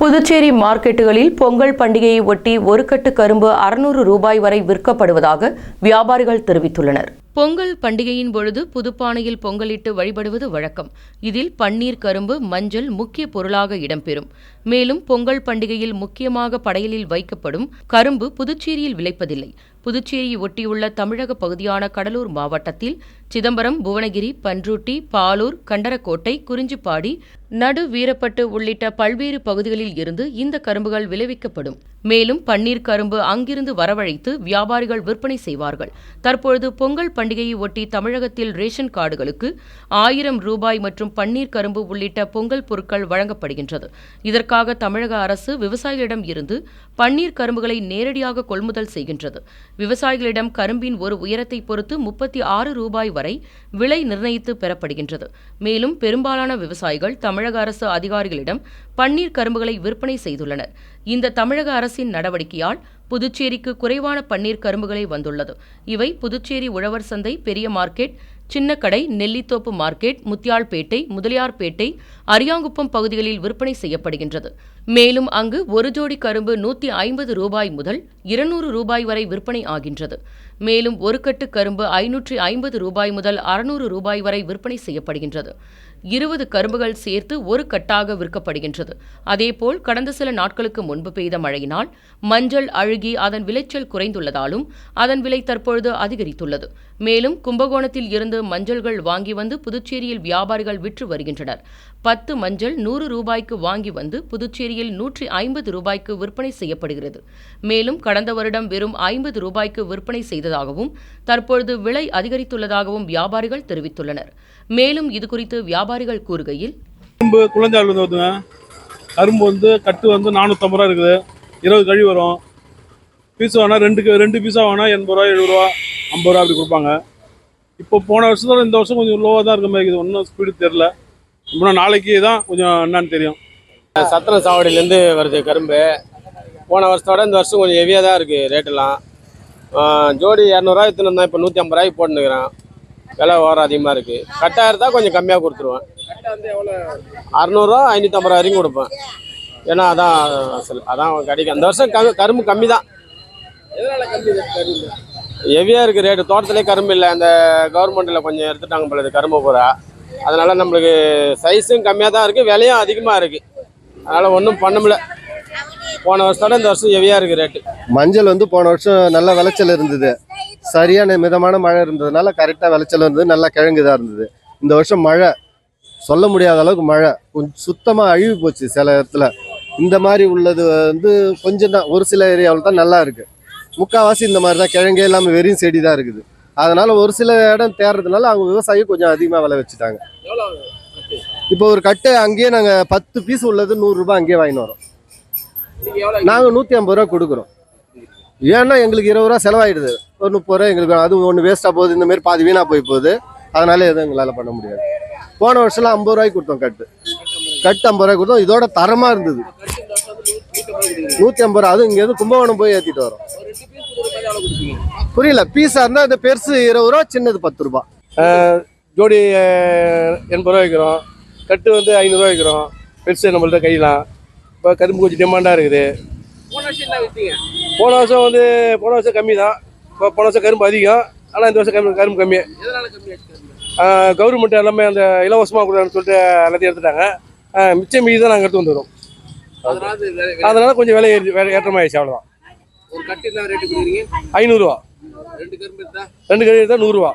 புதுச்சேரி மார்க்கெட்டுகளில் பொங்கல் பண்டிகையை ஒட்டி ஒரு கட்டு கரும்பு அறுநூறு ரூபாய் வரை விற்கப்படுவதாக வியாபாரிகள் தெரிவித்துள்ளனர். பொங்கல் பண்டிகையின் பொழுது புதுப்பானையில் பொங்கலிட்டு வழிபடுவது வழக்கம். இதில் பன்னீர் கரும்பு மஞ்சள் முக்கிய பொருளாக இடம்பெறும். மேலும் பொங்கல் பண்டிகையில் முக்கியமாக படையலில் வைக்கப்படும் கரும்பு புதுச்சேரியில் விளைப்பதில்லை. புதுச்சேரியை ஒட்டியுள்ள தமிழக பகுதியான கடலூர் மாவட்டத்தில் சிதம்பரம் புவனகிரி பன்ருட்டி பாலூர் கண்டரக்கோட்டை குறிஞ்சிப்பாடி நடு வீரப்பட்டு உள்ளிட்ட பல்வேறு பகுதிகளில் இருந்து இந்த கரும்புகள் விளைவிக்கப்படும். மேலும் பன்னீர் கரும்பு அங்கிருந்து வரவழைத்து வியாபாரிகள் விற்பனை செய்வார்கள். தற்பொழுது பொங்கல் பண்டிகையை ஒட்டி தமிழகத்தில் ரேஷன் கார்டுகளுக்கு ஆயிரம் ரூபாய் மற்றும் பன்னீர் கரும்பு உள்ளிட்ட பொங்கல் பொருட்கள் வழங்கப்படுகின்றது. இதற்காக தமிழக அரசு விவசாயிகளிடம் இருந்து பன்னீர் கரும்புகளை நேரடியாக கொள்முதல் செய்கின்றது. விவசாயிகளிடம் கரும்பின் ஒரு உயரத்தை பொறுத்து முப்பத்தி ஆறு ரூபாய் வரை விலை நிர்ணயித்து பெறப்படுகின்றது. மேலும் பெரும்பாலான விவசாயிகள் தமிழக அரசு அதிகாரிகளிடம் பன்னீர் கரும்புகளை விற்பனை செய்துள்ளனர். இந்த தமிழக அரசின் நடவடிக்கையால் புதுச்சேரிக்கு குறைவான பன்னீர் கரும்புகளை வந்துள்ளது. இவை புதுச்சேரி உழவர் சந்தை பெரிய மார்க்கெட் சின்னக்கடை நெல்லித்தோப்பு மார்க்கெட் முத்தியால்பேட்டை முதலியார்பேட்டை அரியாங்குப்பம் பகுதிகளில் விற்பனை செய்யப்படுகின்றது. மேலும் அங்கு ஒரு ஜோடி கரும்பு நூற்றி ஐம்பது ரூபாய் முதல் இருநூறு ரூபாய் வரை விற்பனை ஆகின்றது. மேலும் ஒரு கட்டு கரும்பு ஐநூற்றி ஐம்பது ரூபாய் முதல் அறுநூறு ரூபாய் வரை விற்பனை செய்யப்படுகின்றது. இருபது கரும்புகள் சேர்த்து ஒரு கட்டாக விற்கப்படுகின்றது. அதேபோல் கடந்த சில நாட்களுக்கு முன்பு பெய்த மழையினால் மஞ்சள் அழுகி அதன் விளைச்சல் குறைந்துள்ளதாலும் அதன் விலை தற்பொழுது அதிகரித்துள்ளது. மேலும் கும்பகோணத்தில் இருந்து மஞ்சள்கள் வாங்கி வந்து புதுச்சேரியில் வியாபாரிகள் விற்று வருகின்றனர். பத்து மஞ்சள் நூறு ரூபாய்க்கு வாங்கி வந்து புதுச்சேரியில் நூற்றி ஐம்பது ரூபாய்க்கு விற்பனை செய்யப்படுகிறது. மேலும் கடந்த வருடம் வெறும் ஐம்பது ரூபாய்க்கு விற்பனை செய்ததாகவும் தற்பொழுது விலை அதிகரித்துள்ளதாகவும் வியாபாரிகள் தெரிவித்துள்ளனர். மேலும் இதுகுறித்து வியாபாரிகள் கூறுகையில் கரும்பு குளஞ்சால் வந்து வருதுங்க கரும்பு வந்து கட்டு வந்து நானூற்றம்பது ரூபா இருக்குது. இருபது கழி வரும். பீஸ் வேணால் ரெண்டுக்கு ரெண்டு பீஸாக வேணால் எண்பது ரூபா எழுபது ரூபா ஐம்பது ரூபா அப்படி கொடுப்பாங்க. இப்போ போன வருஷத்தோட இந்த வருஷம் கொஞ்சம் லோவாக தான் இருக்க மாதிரி இருக்குது. ஒன்றும் ஸ்பீடு தெரில இன்னும் நாளைக்கு தான் கொஞ்சம் என்னன்னு தெரியும். சத்திரம் சாவடியிலேருந்து வருது கரும்பு. போன வருஷத்தோட இந்த வருஷம் கொஞ்சம் ஹெவியாக தான் இருக்குது ரேட்டெல்லாம் ஜோடி இரநூறுவா வந்தேன் இப்போ நூற்றி ஐம்பது ரூபாய்க்கு போட்டுனுக்கிறேன் விலை ஓரம் அதிகமாக இருக்குது கட்டாக இருந்தால் கொஞ்சம் கம்மியாக கொடுத்துருவேன். அறநூறுவா ஐநூற்றம்பது ரூபா வரைக்கும் கொடுப்பேன். ஏன்னா அதான் அசல் அதான் கிடைக்கும். அந்த வருஷம் கம்மி கரும்பு கம்மி தான் ஹெவியாக இருக்குது ரேட்டு தோட்டத்திலே கரும்பு இல்லை. அந்த கவர்மெண்ட்டில் கொஞ்சம் எடுத்துட்டாங்க போல இது கரும்பு பூரா. அதனால் நம்மளுக்கு சைஸும் கம்மியாக தான் இருக்குது விலையும் அதிகமாக இருக்குது அதனால் ஒன்றும் பண்ண முடியல. போன வருஷத்தோட இந்த வருஷம் ஹெவியாக இருக்குது ரேட்டு மஞ்சள் வந்து போன வருஷம் நல்ல விளைச்சல் இருந்தது. சரியான மிதமான மழை இருந்ததுனால கரெக்டாக விளைச்சல் இருந்தது நல்லா கிழங்குதா இருந்தது. இந்த வருஷம் மழை சொல்ல முடியாத அளவுக்கு மழை. கொஞ்சம் சுத்தமாக அழிவு போச்சு சில இடத்துல. இந்த மாதிரி உள்ளது வந்து கொஞ்சம் தான் ஒரு சில ஏரியாவில் தான் நல்லா இருக்குது முக்கால்வாசி இந்த மாதிரி தான் கிழங்கே இல்லாமல் வெறும் செடி தான் இருக்குது. அதனால் ஒரு சில இடம் தேர்றதுனால அவங்க விவசாயி கொஞ்சம் அதிகமாக விளை வச்சுட்டாங்க. இப்போ ஒரு கட்டை அங்கேயே நாங்கள் பத்து பீஸ் உள்ளது நூறுரூபா அங்கேயே வாங்கின்னு வரோம். நாங்கள் நூற்றி ஐம்பது ரூபா கொடுக்குறோம். ஏன்னா எங்களுக்கு இருபது ரூபா செலவாயிடுது. ஒரு முப்பது ரூபா எங்களுக்கு அது ஒன்று வேஸ்ட்டாக போகுது இந்த மாதிரி பாதி வீணாக போய் போகுது. அதனால எதுவும் எங்களால் பண்ண முடியாது. போன வருஷம்லாம் ஐம்பது ரூபாய்க்கு கொடுத்தோம் கட்டு. கட்டு ஐம்பது ரூபாய்க்கு கொடுத்தோம். இதோட தரமாக இருந்தது. நூற்றி ஐம்பது ரூபா. அதுவும் இங்கேருந்து கும்பகோணம் போய் ஏற்றிட்டு வரோம். புரியல. பீஸாக இருந்தால் இந்த பெருசு இருபது ரூபா சின்னது பத்து ரூபா. ஜோடி எண்பது ரூபா வைக்கிறோம். கட்டு வந்து ஐநூறுரூவா வைக்கிறோம். பெருசு நம்மள்ட்ட கையெல்லாம். இப்போ கரும்பு கொஞ்சம் டிமாண்டாக இருக்குது. போன வருஷம் வந்து போன வருஷம் கம்மி தான் இப்போ போன வருஷம் கரும்பு அதிகம் ஆனால் இந்த வருஷம் கரும்பு கரும்பு கம்மி. கவர்மெண்ட் எல்லாமே அந்த இலவசமாக கொடுக்குறான்னு சொல்லிட்டு எல்லாத்தையும் எடுத்துட்டாங்க. மிச்சம் மீதி தான் நாங்கள் எடுத்து வந்துடுறோம். அதனால கொஞ்சம் விலை ஏறி- ஏற்றமாயிடுச்சு அவ்வளோதான் ஐநூறுரூவா ரெண்டு கரும்பு எடுத்தால் நூறுரூவா